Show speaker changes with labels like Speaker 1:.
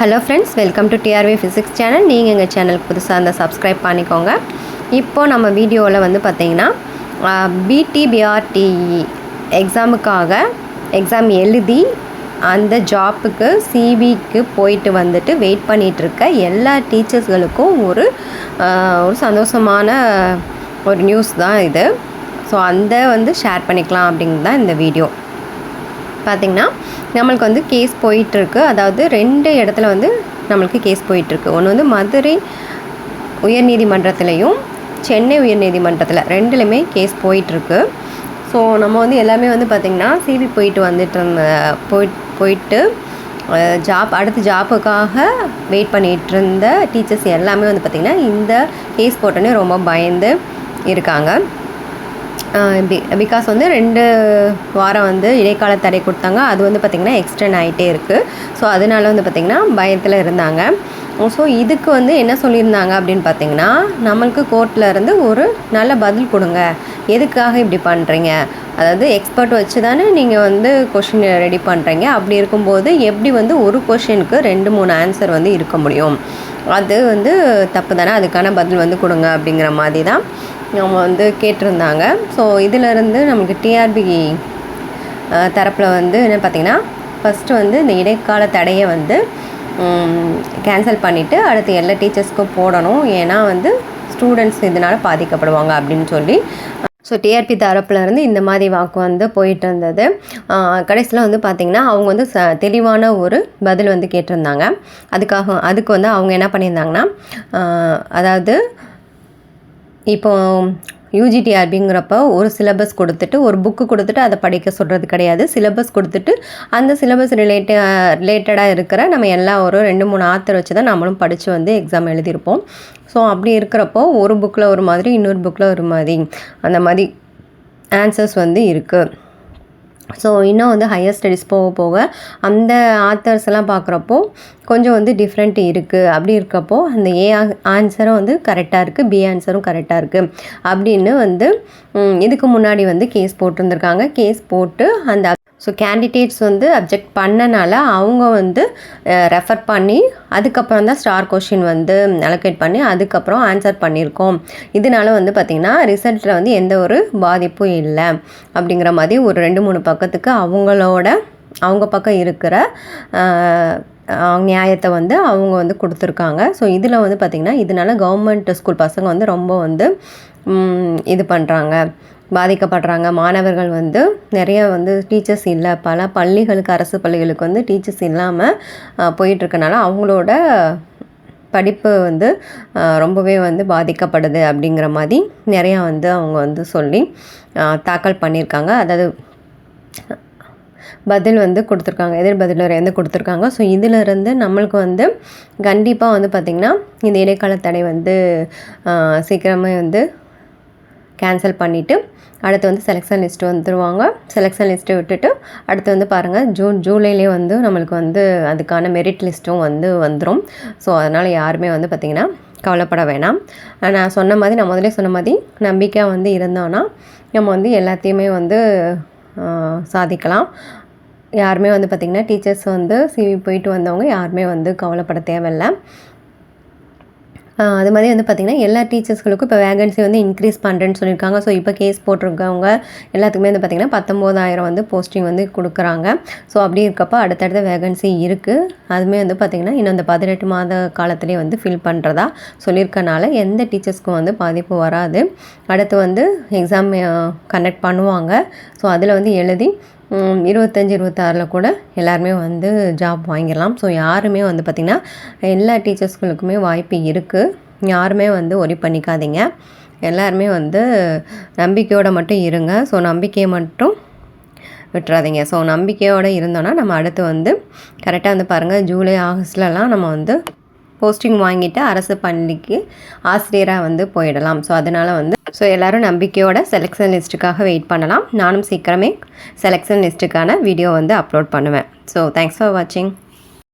Speaker 1: Hello friends welcome to TRV physics channel நீங்கள் எங்கள் சேனலுக்கு புதுசாக இருந்தால் சப்ஸ்கிரைப் பண்ணிக்கோங்க. இப்போது நம்ம வீடியோவில் வந்து பார்த்தீங்கன்னா பிடிபிஆர்டிஇ எக்ஸாமுக்காக எக்ஸாம் எழுதி அந்த ஜாப்புக்கு சிவிக்கு போயிட்டு வந்துட்டு வெயிட் பண்ணிகிட்டு இருக்க எல்லா டீச்சர்ஸ்களுக்கும் ஒரு ஒரு சந்தோஷமான ஒரு நியூஸ் தான் இது. ஸோ அந்த வந்து ஷேர் பண்ணிக்கலாம் அப்படிங்கிறது தான் இந்த வீடியோ பார்த்திங்கன்னா நம்மளுக்கு வந்து கேஸ் போயிட்டுருக்கு. அதாவது ரெண்டு இடத்துல வந்து நம்மளுக்கு கேஸ் போயிட்டுருக்கு. ஒன்று வந்து மதுரை உயர்நீதிமன்றத்துலேயும் சென்னை உயர்நீதிமன்றத்தில் ரெண்டுலேயுமே கேஸ் போயிட்டுருக்கு. ஸோ நம்ம வந்து எல்லாமே வந்து பார்த்திங்கன்னா சிவி போயிட்டு வந்துட்டு இருந்த போய் போயிட்டு ஜாப் அடுத்த ஜாப்புக்காக வெயிட் பண்ணிகிட்டு இருந்த டீச்சர்ஸ் எல்லாமே வந்து பார்த்திங்கன்னா இந்த கேஸ் போட்டோன்னே ரொம்ப பயந்து இருக்காங்க. பிகாஸ் வந்து ரெண்டு வாரம் வந்து இடைக்கால தடை கொடுத்தாங்க. அது வந்து பார்த்திங்கன்னா எக்ஸ்டெண்ட் ஆகிட்டே இருக்குது ஸோ அதனால வந்து பார்த்திங்கன்னா பயத்தில் இருந்தாங்க. ஸோ இதுக்கு வந்து என்ன சொல்லியிருந்தாங்க அப்படின்னு பார்த்தீங்கன்னா நம்மளுக்கு கோர்ட்டில் இருந்து ஒரு நல்ல பதில் கொடுங்க. எதுக்காக இப்படி பண்ணுறீங்க அதாவது எக்ஸ்பர்ட் வச்சு தானே நீங்கள் வந்து கொஷின் ரெடி பண்ணுறீங்க அப்படி இருக்கும்போது எப்படி வந்து ஒரு கொஷினுக்கு ரெண்டு மூணு ஆன்சர் வந்து இருக்க முடியும்? அது வந்து தப்பு தானே. அதுக்கான பதில் வந்து கொடுங்க அப்படிங்கிற மாதிரி தான். அவங்க வந்து கேட்டிருந்தாங்க. ஸோ இதிலிருந்து நமக்கு டிஆர்பி தரப்பில் வந்து என்ன பார்த்திங்கன்னா ஃபஸ்ட்டு வந்து இந்த இடைக்கால தடையை வந்து கேன்சல் பண்ணிவிட்டு அடுத்து எல்லா டீச்சர்ஸ்க்கும் போடணும். ஏன்னா வந்து ஸ்டூடெண்ட்ஸ் இதனால் பாதிக்கப்படுவாங்க அப்படின்னு சொல்லி. ஸோ டிஆர்பி தரப்புலேருந்து இந்த மாதிரி வாக்கு வந்து போயிட்டு இருந்தது. கடைசியில் வந்து பார்த்திங்கன்னா அவங்க வந்து ச தெளிவான ஒரு பதில் வந்து கேட்டிருந்தாங்க. அதுக்காக அதுக்கு வந்து அவங்க என்ன பண்ணியிருந்தாங்கன்னா அதாவது இப்போ யூஜிடிஆர்பிங்கிறப்ப ஒரு சிலபஸ் கொடுத்துட்டு ஒரு புக்கு கொடுத்துட்டு அதை படிக்க சொல்கிறது கிடையாது. சிலபஸ் கொடுத்துட்டு அந்த சிலபஸ் ரிலேட்ட ரிலேட்டடாக இருக்கிற நம்ம எல்லா ஒரு ரெண்டு மூணு ஆத்தர் வச்சு தான் நம்மளும் படித்து வந்து எக்ஸாம் எழுதியிருப்போம். ஸோ அப்படி இருக்கிறப்போ ஒரு புக்கில் ஒரு மாதிரி இன்னொரு புக்கில் ஒரு மாதிரி அந்த மாதிரி ஆன்சர்ஸ் வந்து இருக்குது ஸோ இன்னும் வந்து ஹையர் ஸ்டடீஸ் போக போக அந்த ஆத்தர்ஸ் எல்லாம் பார்க்குறப்போ கொஞ்சம் வந்து டிஃப்ரெண்ட் இருக்குது அப்படி இருக்கப்போ அந்த ஏ ஆன்சரும் வந்து கரெக்டாக இருக்குது பி ஆன்சரும் கரெக்டாக இருக்குது அப்படின்னு வந்து இதுக்கு முன்னாடி வந்து கேஸ் போட்டிருந்துருக்காங்க. கேஸ் போட்டு அந்த ஸோ கேண்டிடேட்ஸ் வந்து அப்ஜெக்ட் பண்ணனால அவங்க வந்து ரெஃபர் பண்ணி அதுக்கப்புறம் தான் ஸ்டார் கொஷின் வந்து அலோகேட் பண்ணி அதுக்கப்புறம் ஆன்சர் பண்ணியிருக்கோம். இதனால வந்து பார்த்திங்கன்னா ரிசல்ட்டில் வந்து எந்த ஒரு பாதிப்பும் இல்லை. அப்படிங்கிற மாதிரி ஒரு ரெண்டு மூணு பக்கத்துக்கு அவங்களோட அவங்க பக்கம் இருக்கிற நியாயத்தை வந்து அவங்க வந்து கொடுத்துருக்காங்க. ஸோ இதில் வந்து பார்த்திங்கன்னா இதனால கவர்மெண்ட் ஸ்கூல் பசங்க வந்து ரொம்ப வந்து இது பண்ணுறாங்க பாதிக்கப்படுறாங்க. மாணவர்கள் வந்து நிறைய வந்து டீச்சர்ஸ் இல்லை. பல பள்ளிகளுக்கு அரசு பள்ளிகளுக்கு வந்து டீச்சர்ஸ் இல்லாமல் போயிட்டுருக்கனால அவங்களோட படிப்பு வந்து ரொம்பவே வந்து பாதிக்கப்படுது அப்படிங்கிற மாதிரி நிறையா வந்து அவங்க வந்து சொல்லி தாக்கல் பண்ணியிருக்காங்க. அதாவது பதில் வந்து கொடுத்துருக்காங்க. எதிர் பதில் வந்து கொடுத்துருக்காங்க. ஸோ இதிலிருந்து நம்மளுக்கு வந்து கண்டிப்பாக வந்து பார்த்திங்கன்னா இந்த இடைக்கால தடை வந்து சீக்கிரமே வந்து கேன்சல் பண்ணிவிட்டு அடுத்து வந்து செலெக்ஷன் லிஸ்ட்டு வந்துடுவாங்க செலெக்ஷன் லிஸ்ட்டு விட்டுட்டு அடுத்து வந்து பாருங்கள் ஜூன் ஜூலைலேயே வந்து நம்மளுக்கு வந்து அதுக்கான மெரிட் லிஸ்ட்டும் வந்து வந்துடும் ஸோ அதனால் யாருமே வந்து பார்த்திங்கன்னா கவலைப்பட வேணாம். நான் சொன்ன மாதிரி நான் முதல்ல சொன்ன மாதிரி நம்பிக்கையாக வந்து இருந்தோன்னா நம்ம வந்து எல்லாத்தையுமே வந்து சாதிக்கலாம். யாருமே வந்து பார்த்திங்கன்னா டீச்சர்ஸ் வந்து சிவி போயிட்டு வந்தவங்க யாருமே வந்து கவலைப்பட தேவையில்லை. அது மாதிரி வந்து பார்த்திங்கன்னா எல்லா டீச்சர்ஸ்களுக்கும் இப்போ வேகன்சி வந்து இன்க்ரீஸ் பண்ணுறேன்னு சொல்லியிருக்காங்க. ஸோ இப்போ கேஸ் போட்டிருக்கவங்க எல்லாத்துக்குமே வந்து பார்த்திங்கன்னா பத்தொம்போதாயிரம் வந்து போஸ்டிங் வந்து கொடுக்குறாங்க. ஸோ அப்படி இருக்கப்போ அடுத்தடுத்த வேகன்சி இருக்குது அதுவுமே வந்து பார்த்திங்கன்னா இன்னும் இந்த பதினெட்டு மாத காலத்துலேயே வந்து ஃபில் பண்ணுறதா சொல்லியிருக்கனால எந்த டீச்சர்ஸ்க்கும் வந்து பாதிப்பு வராது. அடுத்து வந்து எக்ஸாம் கண்டக்ட் பண்ணுவாங்க. ஸோ அதில் வந்து எழுதி இருபத்தஞ்சி இருபத்தாறில் கூட எல்லாருமே வந்து ஜாப் வாங்கிடலாம். ஸோ யாருமே வந்து பார்த்திங்கன்னா எல்லா டீச்சர்ஸ்களுக்குமே வாய்ப்பு இருக்குது யாருமே வந்து ஒரி பண்ணிக்காதீங்க. எல்லாருமே வந்து நம்பிக்கையோடு மட்டும் இருங்க. ஸோ நம்பிக்கையை மட்டும் விட்டுறாதீங்க. ஸோ நம்பிக்கையோடு இருந்தோன்னா நம்ம அடுத்து வந்து கரெக்டாக வந்து பாருங்கள் ஜூலை ஆகஸ்ட்லலாம் நம்ம வந்து போஸ்டிங் வாங்கிட்டு அரசு பள்ளிக்கு ஆசிரியராக வந்து போயிடலாம். ஸோ அதனால் வந்து ஸோ எல்லோரும் நம்பிக்கையோட செலெக்ஷன் லிஸ்ட்டுக்காக வெயிட் பண்ணலாம். நானும் சீக்கிரமே செலெக்ஷன் லிஸ்ட்டுக்கான வீடியோ வந்து அப்லோட் பண்ணுவேன். ஸோ தேங்க்ஸ் ஃபார் வாட்சிங்